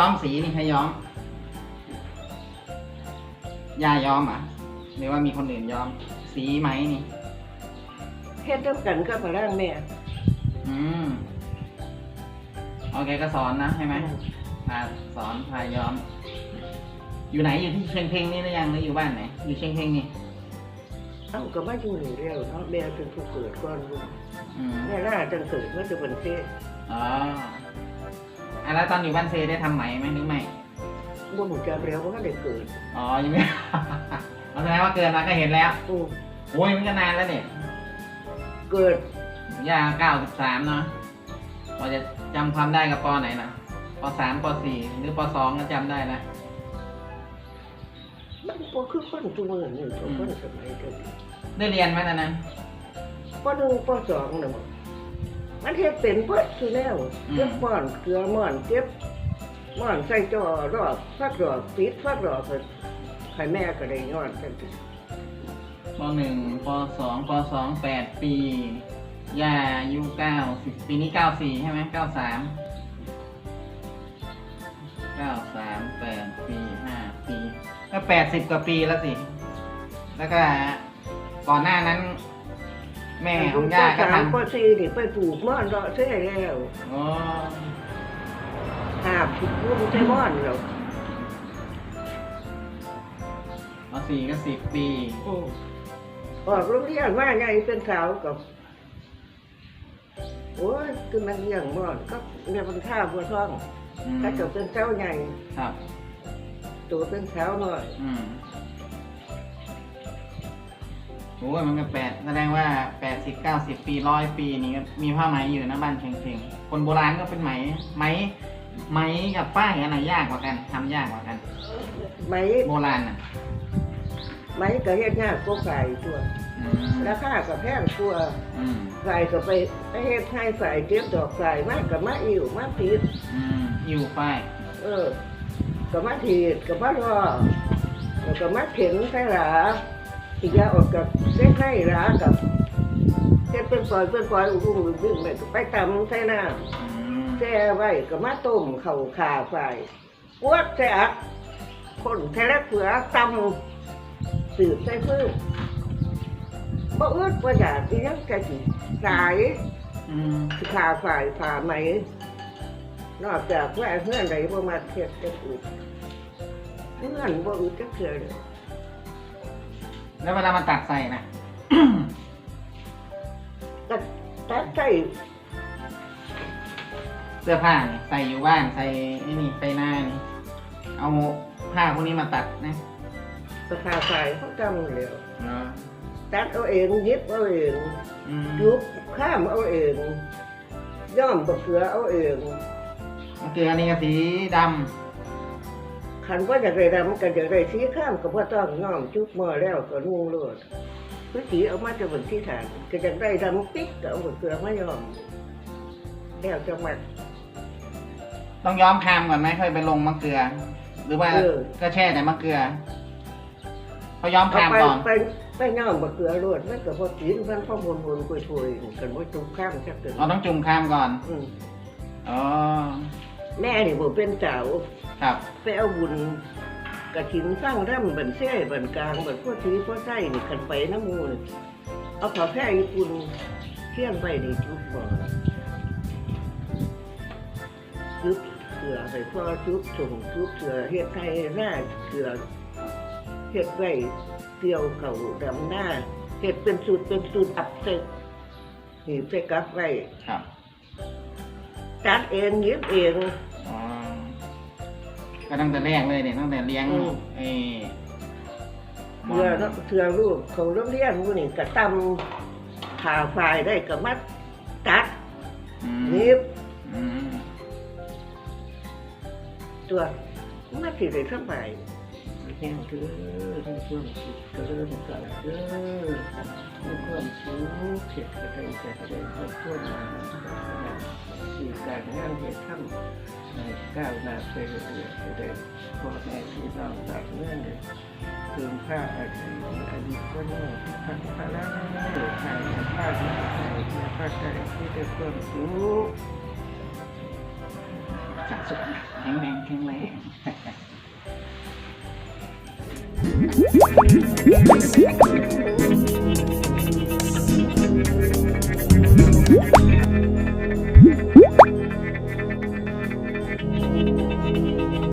ย้อมสีนี่ใครย้อมยาย้อมอะหรือว่ามีคนอื่นย้อม สีไหมนี่เฮ็ดต้องกันก็มาล่างแม่อืมโอเคก็สอนนะใช่ไหมพาสอนพาย้อม อยู่ไหนอยู่ที่เชียงเพ่งนี่หรือยังหรืออยู่บ้านไหนอยู่เชียงเพ่งนี่เอ้าก็มาอยู่นี่แล้วเนาะแม่เป็นผู้เกิดก่อนลูกอืมแม่ล่าจังเกิดเมื่อจะเป็นเทศอ๋ออะ แล้วตอนอยู่บ้านเซได้ทำไหมไหมหรือไม่บ่หนูจะแล้วว่าได้เกิดอ๋อยังไม่ เอาแสดงว่าเกินมาก็เห็นแล้วอือโอ้ยมันก็นานแล้วเนี่ยเกิดย่างเก้าสิบสามเนาะพอจะจำความได้กับปอไหนนะปสามปสี่หรือปสองก็จำได้แล้วมันบ่คือคนทุกมื้อนี่ตัวคนสมัยเดิมได้เรียนไหมตอนนั้นปหนึ่งปสองน่ะมั นเฮ็ดเป็นเบิดคือแล้วเก็บม่อนเกลือม่อนเก็บม่อนใส่จอรอบฟักรอบปิดฟักรอบให้ให้แม่ก็ได้ย้อนจังซี่ปหนึ่งปสองปสองแปดปีย่าอายุเก้าสิบปีนี้เก้าสี่ใช่ไหมเก้าสามเก้าสามแปดปีห้าปีก็แปดสิบกว่าปีแล้วสิ แล้วก็ก่อนหน้านั้น แม่ของย่าก็สามทำปสี่นี่ไปปลูกม่อนรอเสียแล้วอ๋อหาบปลูกใส่ม่อนแล้วปสี่ก็สิบปีอืมออกโรงเรียนมาไงเป็นสาวกับโอ้ยคือมันเลี้ยงม่อนก็เรียกมันข้าวบัวท้องอืมถ้าเกิดเป็นเจ้าใหญ่ครับ ตัวเป็นสาวหน่อยอืม โอ้ยมันก็แปดแสดงว่าแปดสิบเก้าสิบปีร้อยปีนี่ก็มีผ้าไหมอยู่นะบ้านเชียงๆคนโบราณก็เป็นไหมไหมไหมกับป้ายอันไหนยากกว่ากันทำยากกว่ากัน ไหมโบราณน่ะไหมก็เฮ็ดยากก็ไก่ตัวอืมราคาก็แพงตัวอืมไก่ก็ไปไปเฮ็ดให้ไก่เก็บดอกไก่มากกับมาอิ่วมาผิด อืมอยู่ป้ายเออกับมาถีดกับมารอแล้วก็มาเข็นใส่หลา อีกอยางออกกับเส้นไข่หลากับเส้นเป็นปล่อยเป็นปล่อยอุ้งอุ้งอุ้งไปก็ไปตำใส่น้อืมำแช่ไว้ก็มาต้มเข่าขาไฟกวดใส่อักคนแท้เผือตำสืบใส่พื้นบ่อึดบ่อยากอีหยังกะสิสายอืมขาฝ่ายฝ่าไหม นอกจากว่าเพื่อนใดบ่มาเทียบจะอึดเพื่อนบ่อึดจะเคือเลย แล้วเวลามันตักใส่นะ ก็ตัดใส่เสื้อผ้าเนี่ยใส่อยู่บ้านใส่ไอ้นี่ใส่หน้านี่เอาผ้าพวกนี้มาตัดนะสขาฝ่ายเขาจำแล้วเนาะตัดเอาเองยิบเอาเองอืมยุบข้ามเอาเองย่อมบะเขือเอาเองมันคืออันนี้ก็สีด ขันว่าอยากได้ดำก็อยากได้สีข้ามก็บ่ต้องย่อมจุบมือแล้วก็นุ่งโลดพื้นสีเอามาจะบนที่ฐานก็อยากได้ดำปิ๊กก็เอาบะเขือมาย่อมแล้วจะมาำต้องย้อมคามก่อนไหมค่อยไปลงมะเกลือ หรือว่าเออก็แช่แต่มะเกลือเขาย้อมเอาคามไปก่อนไปไปย่อมบะเขือโลดมันก็บ่กินมันพ่อมวนวนคุยถวยๆกันบ่จุบข้ามจักเกินเราต้องจุ่มคามก่อนอืมอ๋อ แม่นี่บ่เป็นสาวครับ ไปเอาบุญกระถินสร้างร่ำบันเซ่บันกลางบันพ่อทีพ่อไส้นี่ขันไปน้ำมูลเอาผ้าแพร่ญี่ปุ่นเที่ยงไปนี่จุบก่อนจุบเสือใส่พ่อจุบส่งจุบเสือเฮ็ดไทยหน้าเสือเฮ็ดไว้เกี่ยวเข่าดำหน้าเฮ็ดเป็นสูตรเป็นสูตรอับเสร็จหีบใส่กักไว้ครับ จัดเองเย็บเอง อ๋อก็ตั้งแต่แรกเลยเนี่ยตั้งแต่เลี้ยงอืม ไอ้หมเถื่อเนาะเถื่อลูกเขาโรงเรียนผู้นี่กระตำผ่าฝ่ายได้กับมัดตัดอืมนิบอืมตัวมัดสิได้สบายแห่งเถื่อทั้งช่วงสุดเกินกันเด้อมี ความสูงเข็ดกระไดกระไดครอบครัวมาสี่การงานเหตุทำให้ก้าวนาเรื่อยๆจะได้พ่อแม่พี่น้องต่างเงื่อนเลยเพิ่มค่าอาชีพอายุก็น้ยพันพาระเดือดหายผ้าดีใจผ้าใจที่ได้ความสุขสาสุขแข็งแรงแข็งแรงเ